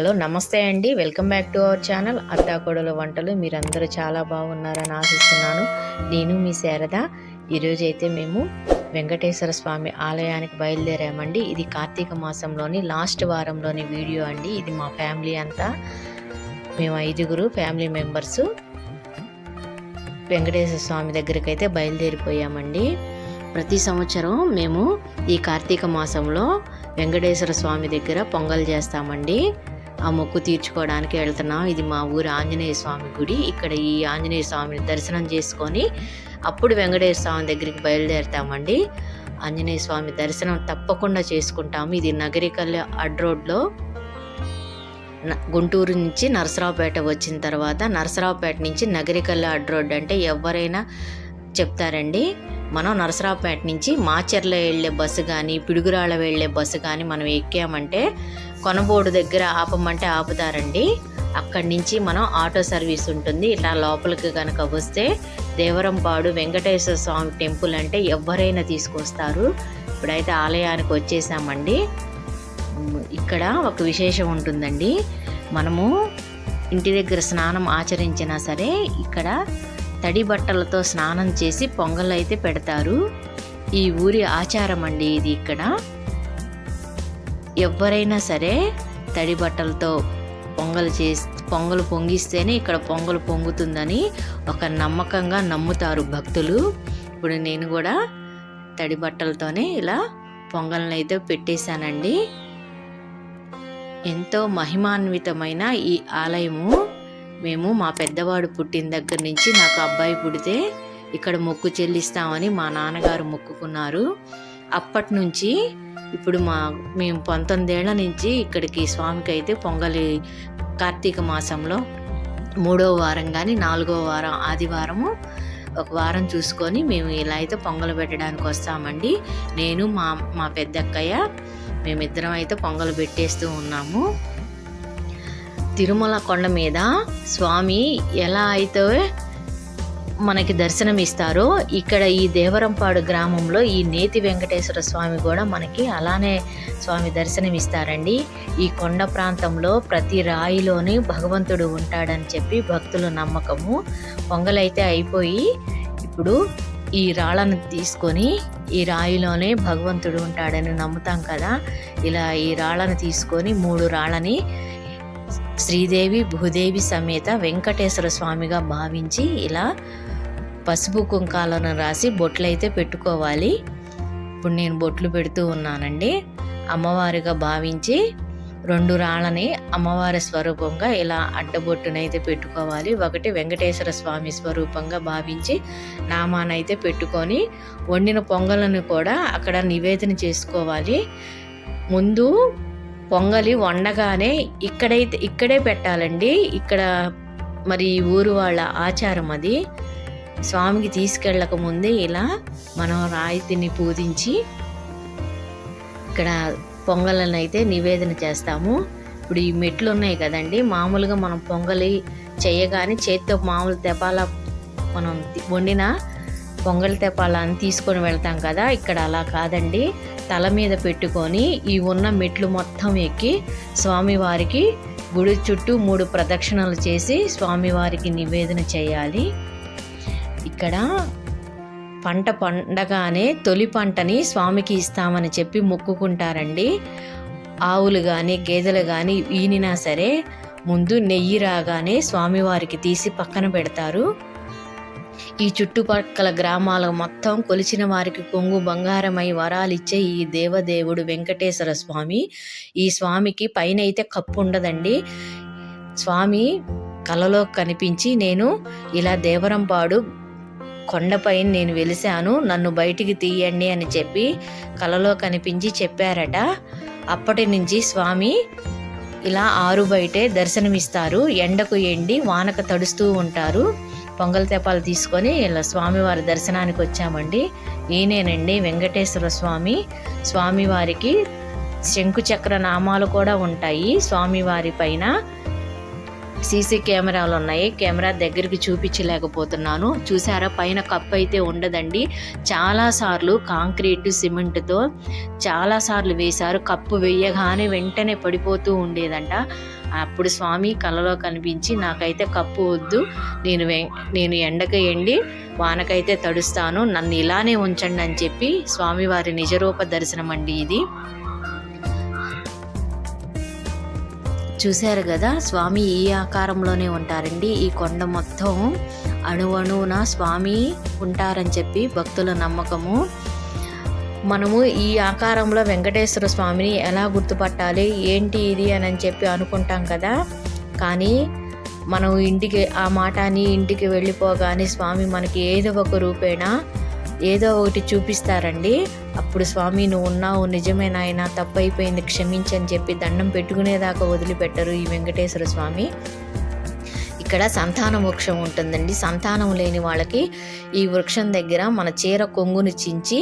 Hello నమస్తే అండి. Welcome back to our channel అత్తాకోడల వంటలు. మీరందరూ చాలా బాగున్నారని ఆశిస్తున్నాను. నేను మీ శారద. ఈరోజు అయితే మేము వెంకటేశ్వర స్వామి ఆలయానికి బయలుదేరామండి. ఇది కార్తీక మాసంలోని లాస్ట్ వారంలోని వీడియో అండి. ఇది మా ఫ్యామిలీ అంతా. మేము ఐదుగురు ఫ్యామిలీ మెంబర్స్ వెంకటేశ్వర స్వామి దగ్గరికి అయితే బయలుదేరిపోయామండి. ప్రతి సంవత్సరం మేము ఈ కార్తీక మాసంలో వెంకటేశ్వర స్వామి దగ్గర పొంగల్ చేస్తామండి. ఆ మొక్కు తీర్చుకోవడానికి వెళ్తున్నాం. ఇది మా ఊరు ఆంజనేయ స్వామి గుడి. ఇక్కడ ఈ ఆంజనేయ స్వామిని దర్శనం చేసుకొని అప్పుడు వెంకటేశ్వర స్వామి దగ్గరికి బయలుదేరుతామండి. ఆంజనేయ స్వామి దర్శనం తప్పకుండా చేసుకుంటాము. ఇది నగరికల్ అడ్ రోడ్లో గుంటూరు నుంచి నరసరావుపేట వచ్చిన తర్వాత నరసరావుపేట నుంచి నగరికల్ అడ్ రోడ్ అంటే ఎవరైనా చెప్తారండి. మనం నరసరావుపేట నుంచి మాచర్ల వెళ్ళే బస్సు కానీ పిడుగురాళ్ళ వెళ్ళే బస్సు కానీ మనం ఎక్కామంటే కొనబోడు దగ్గర ఆపమంటే ఆపుతారండి. అక్కడి నుంచి మనం ఆటో సర్వీస్ ఉంటుంది. ఇట్లా లోపలికి కనుక వస్తే దేవరంపాడు వెంకటేశ్వర స్వామి టెంపుల్ అంటే ఎవరైనా తీసుకొస్తారు. ఇప్పుడైతే ఆలయానికి వచ్చేసామండి. ఇక్కడ ఒక విశేషం ఉంటుందండి. మనము ఇంటి దగ్గర స్నానం ఆచరించినా సరే ఇక్కడ తడి బట్టలతో స్నానం చేసి పొంగల్ అయితే పెడతారు. ఈ ఊరి ఆచారం అండి ఇది ఇక్కడ. ఎవరైనా సరే తడి బట్టలతో పొంగలు చేసి పొంగలు పొంగిస్తేనే ఇక్కడ పొంగలు పొంగుతుందని ఒక నమ్మకంగా నమ్ముతారు భక్తులు. ఇప్పుడు నేను కూడా తడి బట్టలతోనే ఇలా పొంగల్ని అయితే పెట్టేశానండి. ఎంతో మహిమాన్వితమైన ఈ ఆలయము. మేము మా పెద్దవాడు పుట్టిన దగ్గర నుంచి నాకు అబ్బాయి పుడితే ఇక్కడ మొక్కు చెల్లిస్తామని మా నాన్నగారు మొక్కుకున్నారు. అప్పటి నుంచి ఇప్పుడు మా మేము పంతొమ్మిదేళ్ళ నుంచి ఇక్కడికి స్వామికి అయితే పొంగలి కార్తీక మాసంలో మూడో వారం కానీ నాలుగో వారం ఆదివారము ఒక వారం చూసుకొని మేము ఇలా అయితే పొంగలు పెట్టడానికి వస్తామండి. నేను మా మా పెద్దక్కయ్య మేమిద్దరం అయితే పొంగలు పెట్టేస్తూ ఉన్నాము. తిరుమల కొండ మీద స్వామి ఎలా అయితే మనకి దర్శనం ఇస్తారో ఇక్కడ ఈ దేవరంపాడు గ్రామంలో ఈ నేతి వెంకటేశ్వర స్వామి కూడా మనకి అలానే స్వామి దర్శనం ఇస్తారండి ఈ కొండ ప్రాంతంలో ప్రతి రాయిలోనే భగవంతుడు ఉంటాడని చెప్పి భక్తుల నమ్మకము. పొంగలైతే అయిపోయి ఇప్పుడు ఈ రాళ్ళను తీసుకొని ఈ రాయిలోనే భగవంతుడు ఉంటాడని నమ్ముతాం కదా. ఇలా ఈ రాళ్ళను తీసుకొని మూడు రాళ్ళని శ్రీదేవి భూదేవి సమేత వెంకటేశ్వర స్వామిగా భావించి ఇలా పసుపు కుంకాలను రాసి బొట్లయితే పెట్టుకోవాలి. ఇప్పుడు నేను బొట్లు పెడుతూ ఉన్నానండి. అమ్మవారిగా భావించి రెండు రాళ్ళని అమ్మవారి స్వరూపంగా ఇలా అడ్డబొట్టునైతే పెట్టుకోవాలి. ఒకటి వెంకటేశ్వర స్వామి స్వరూపంగా భావించి నామానైతే పెట్టుకొని వండిన పొంగలను కూడా అక్కడ నివేదన చేసుకోవాలి. ముందు పొంగలి వండగానే ఇక్కడైతే ఇక్కడే పెట్టాలండి. ఇక్కడ మరి ఈ ఊరు వాళ్ళ ఆచారం అది. స్వామికి తీసుకెళ్ళక ముందే ఇలా మనం రాయితీని పూజించి ఇక్కడ పొంగలను అయితే నివేదన చేస్తాము. ఇప్పుడు ఈ మెట్లు ఉన్నాయి కదండి మామూలుగా మనం పొంగలి చేయగానే చేత్తో మామూలు తెపాల మనం వండిన పొంగలి తెపాలని తీసుకొని వెళ్తాం కదా ఇక్కడ అలా కాదండి. తల మీద పెట్టుకొని ఈ ఉన్న మెట్లు మొత్తం ఎక్కి స్వామివారికి గుడి చుట్టూ మూడు ప్రదక్షిణలు చేసి స్వామివారికి నివేదన చేయాలి. ఇక్కడ పంట పండగానే తొలి పంటని స్వామికి ఇస్తామని చెప్పి మొక్కుకుంటారండి. ఆవులు కానీ గేదెలు కానీ ఈనినా సరే ముందు నెయ్యి రాగానే స్వామివారికి తీసి పక్కన పెడతారు. ఈ చుట్టుపక్కల గ్రామాల మొత్తం కొలిచిన వారికి కొంగు బంగారమై వరాలిచ్చే ఈ దేవదేవుడు వెంకటేశ్వర స్వామి. ఈ స్వామికి పైన అయితే కప్పు ఉండదండి. స్వామి కలలో కనిపించి నేను ఇలా దేవరంపాడు కొండపై నేను వెలిశాను నన్ను బయటికి తీయండి అని చెప్పి కలలో కనిపించి చెప్పారట. అప్పటి నుంచి స్వామి ఇలా ఆరు బయటే దర్శనమిస్తారు. ఎండకు ఎండి వానక తడుస్తూ ఉంటారు. పొంగల్ తెపాలు తీసుకొని ఇలా స్వామివారి దర్శనానికి వచ్చామండి. ఈయనేనండి వెంకటేశ్వర స్వామి. స్వామివారికి శంకుచక్ర నామాలు కూడా ఉంటాయి. స్వామివారి పైన సీసీ కెమెరాలు ఉన్నాయి. కెమెరా దగ్గరికి చూపించలేకపోతున్నాను. చూసారా? పైన కప్పు అయితే ఉండదండి. చాలాసార్లు కాంక్రీట్ సిమెంట్తో చాలాసార్లు వేశారు. కప్పు వేయగానే వెంటనే పడిపోతూ ఉండేదంట. అప్పుడు స్వామి కలలో కనిపించి నాకైతే కప్పు వద్దు నేను నేను ఎండకు ఎండి వానకైతే తడుస్తాను నన్ను ఇలానే ఉంచండి అని చెప్పి స్వామివారి నిజరూప దర్శనం అండి ఇది. చూశారు కదా స్వామి ఈ ఆకారంలోనే ఉంటారండి? ఈ కొండ మొత్తం అణువణువున స్వామి ఉంటారని చెప్పి భక్తుల నమ్మకము. మనము ఈ ఆకారంలో వెంకటేశ్వర స్వామిని ఎలా గుర్తుపట్టాలి? ఏంటి ఇది అని చెప్పి అనుకుంటాం కదా. కానీ మనం ఇంటికి ఆ మాటని ఇంటికి వెళ్ళిపోగానే స్వామి మనకి ఏదో ఒక రూపేణా ఏదో ఒకటి చూపిస్తారండి. అప్పుడు స్వామి నువ్వు ఉన్నావు నిజమే నాయన తప్పైపోయింది క్షమించని చెప్పి దండం పెట్టుకునేదాకా వదిలిపెట్టరు ఈ వెంకటేశ్వర స్వామి. ఇక్కడ సంతాన వృక్షం ఉంటుందండి. సంతానం లేని వాళ్ళకి ఈ వృక్షం దగ్గర మన చీర కొంగును చించి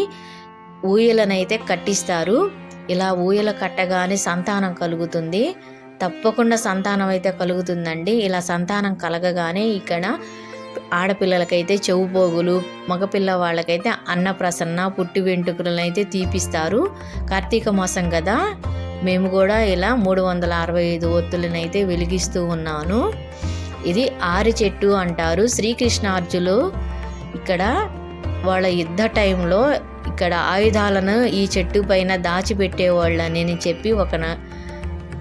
ఊయలనైతే కట్టిస్తారు. ఇలా ఊయల కట్టగానే సంతానం కలుగుతుంది. తప్పకుండా సంతానం అయితే కలుగుతుందండి. ఇలా సంతానం కలగగానే ఇక్కడ ఆడపిల్లలకైతే చెవు పోగులు మగపిల్ల వాళ్ళకైతే అన్నప్రసన్న పుట్టి వెంట్రుకలను అయితే తీపిస్తారు. కార్తీక మాసం కదా. మేము కూడా ఇలా మూడు వందల అరవై ఐదు ఒత్తులనైతే వెలిగిస్తూ ఉన్నాను. ఇది ఆరి చెట్టు అంటారు. శ్రీకృష్ణార్జులు ఇక్కడ వాళ్ళ యుద్ధ టైంలో ఇక్కడ ఆయుధాలను ఈ చెట్టు పైన దాచిపెట్టేవాళ్ళని చెప్పి ఒక నా-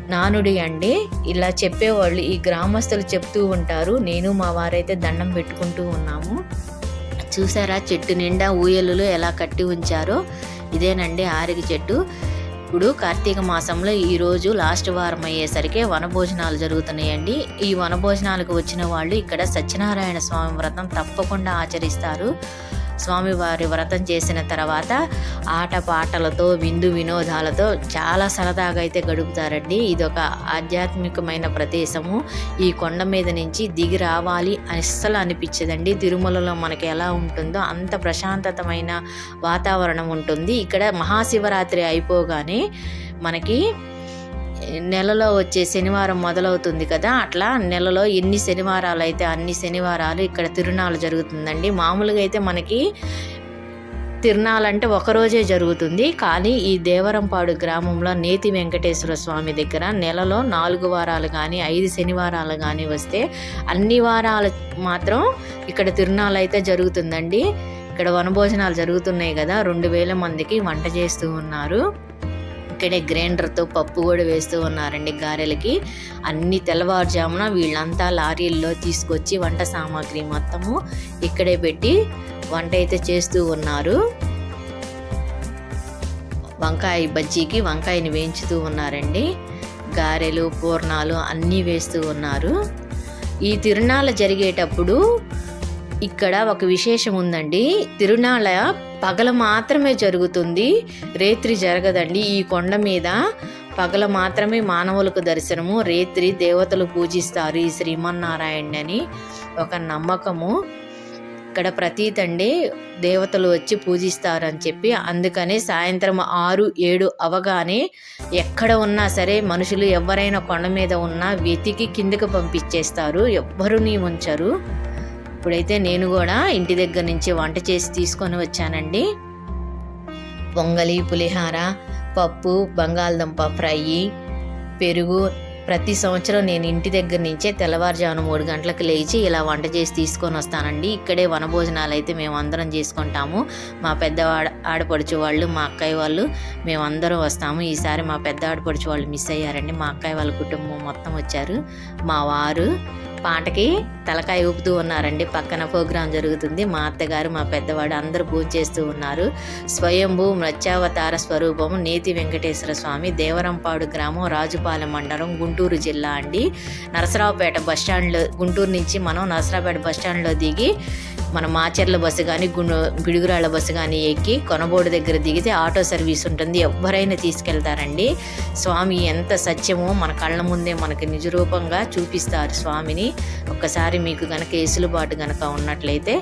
నానుడి అండి. ఇలా చెప్పేవాళ్ళు ఈ గ్రామస్తులు చెప్తూ ఉంటారు. నేను మా వారైతే దండం పెట్టుకుంటూ ఉన్నాము. చూసారా చెట్టు నిండా ఊయలులు ఎలా కట్టి ఉంచారో? ఇదేనండి ఆరిగి చెట్టు. ఇప్పుడు కార్తీక మాసంలో ఈరోజు లాస్ట్ వారం అయ్యేసరికి వనభోజనాలు జరుగుతున్నాయండి. ఈ వనభోజనాలకు వచ్చిన వాళ్ళు ఇక్కడ సత్యనారాయణ స్వామి వ్రతం తప్పకుండా ఆచరిస్తారు. స్వామివారి వ్రతం చేసిన తర్వాత ఆట పాటలతో విందు వినోదాలతో చాలా సరదాగా అయితే గడుపుతారండి. ఇది ఒక ఆధ్యాత్మికమైన ప్రదేశము. ఈ కొండ మీద నుంచి దిగి రావాలి అస్సలు అనిపించదండి. తిరుమలలో మనకి ఎలా ఉంటుందో అంత ప్రశాంతతమైన వాతావరణం ఉంటుంది. ఇక్కడ మహాశివరాత్రి అయిపోగానే మనకి నెలలో వచ్చే శనివారం మొదలవుతుంది కదా అట్లా నెలలో ఎన్ని శనివారాలు అయితే అన్ని శనివారాలు ఇక్కడ తిరునాళ్ళు జరుగుతుందండి. మామూలుగా అయితే మనకి తిరునాలంటే ఒకరోజే జరుగుతుంది. కానీ ఈ దేవరంపాడు గ్రామంలో నేతి వెంకటేశ్వర స్వామి దగ్గర నెలలో నాలుగు వారాలు కానీ ఐదు శనివారాలు కానీ వస్తే అన్ని వారాలు మాత్రం ఇక్కడ తిరునాళ్ళు అయితే జరుగుతుందండి. ఇక్కడ వనభోజనాలు జరుగుతున్నాయి కదా రెండు వేల మందికి వంట చేస్తూ ఉన్నారు. ఇక్కడే గ్రైండర్తో పప్పు కూడా వేస్తూ ఉన్నారండి గారెలకి. అన్ని తెల్లవారుజామున వీళ్ళంతా లారీల్లో తీసుకొచ్చి వంట సామాగ్రి మొత్తము ఇక్కడే పెట్టి వంట అయితే చేస్తూ ఉన్నారు. వంకాయ బజ్జీకి వంకాయని వేయించుతూ ఉన్నారండి. గారెలు పూర్ణాలు అన్నీ వేస్తూ ఉన్నారు. ఈ తిరునాళ్ళ జరిగేటప్పుడు ఇక్కడ ఒక విశేషం ఉందండి. తిరునాళ్ళ పగల మాత్రమే జరుగుతుంది. రేత్రి జరగదండి. ఈ కొండ మీద పగల మాత్రమే మానవులకు దర్శనము. రేత్రి దేవతలు పూజిస్తారు ఈ శ్రీమన్నారాయణ అని. ఒక నమ్మకము. ఇక్కడ ప్రతీతండి దేవతలు వచ్చి పూజిస్తారని చెప్పి. అందుకనే సాయంత్రం ఆరు ఏడు అవగానే ఎక్కడ ఉన్నా సరే మనుషులు ఎవరైనా కొండ మీద ఉన్నా వెతికి కిందకి పంపించేస్తారు. ఎవ్వరుని ఉంచరు ఇప్పుడైతే నేను కూడా ఇంటి దగ్గర నుంచి వంట చేసి తీసుకొని వచ్చానండి. పొంగలి పులిహార పప్పు బంగాళదుంప ఫ్రై పెరుగు. ప్రతి సంవత్సరం నేను ఇంటి దగ్గర నుంచే తెల్లవారుజామున మూడు గంటలకు లేచి ఇలా వంట చేసి తీసుకొని వస్తానండి. ఇక్కడే వనభోజనాలు అయితే మేము అందరం చేసుకుంటాము. మా పెద్ద ఆడపడుచు వాళ్ళు మా అక్కయ్య వాళ్ళు మేమందరం వస్తాము. ఈసారి మా పెద్ద ఆడపడుచు వాళ్ళు మిస్ అయ్యారండి. మా అక్కయ్య వాళ్ళ కుటుంబం మొత్తం వచ్చారు. మా వారు పాటకి తలకాయ ఊపుతూ ఉన్నారండి. పక్కన ప్రోగ్రాం జరుగుతుంది. మా అత్తగారు మా పెద్దవాడు అందరూ పూజ చేస్తూ ఉన్నారు. స్వయంభూ మత్స్యావతార స్వరూపం నేతి వెంకటేశ్వర స్వామి దేవరంపాడు గ్రామం రాజుపాలెం మండలం గుంటూరు జిల్లా అండి. నరసరావుపేట బస్టాండ్లో గుంటూరు నుంచి మనం నరసరావుపేట బస్టాండ్లో దిగి మన మాచర్ల బస్సు కానీ గుండు పిడుగురాళ్ళ బస్సు కానీ ఎక్కి కొనబోడు దగ్గర దిగితే ఆటో సర్వీస్ ఉంటుంది. ఎవరైనా తీసుకెళ్తారండి. స్వామి ఎంత సత్యమో మన కళ్ళ ముందే మనకి నిజరూపంగా చూపిస్తారు స్వామిని. ఒక్కసారి మీకు గనక ఎసులుబాటు గనక ఉన్నట్లయితే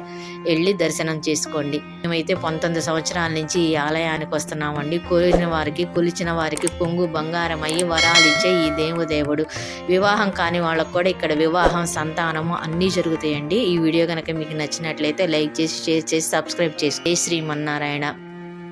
వెళ్ళి దర్శనం చేసుకోండి. మేమైతే పంతొమ్మిది సంవత్సరాల నుంచి ఈ ఆలయానికి వస్తున్నామండి. కోరిన వారికి కొలిచిన వారికి కొంగు బంగారం అయ్యి వరాలు ఇచ్చే ఈ దేవుదేవుడు. వివాహం కాని వాళ్ళకు కూడా ఇక్కడ వివాహం సంతానము అన్నీ జరుగుతాయండి. ఈ వీడియో కనుక మీకు నచ్చినట్లయితే లైక్ చేసి షేర్ చేసి సబ్స్క్రైబ్ చేసి శ్రీమన్నారాయణ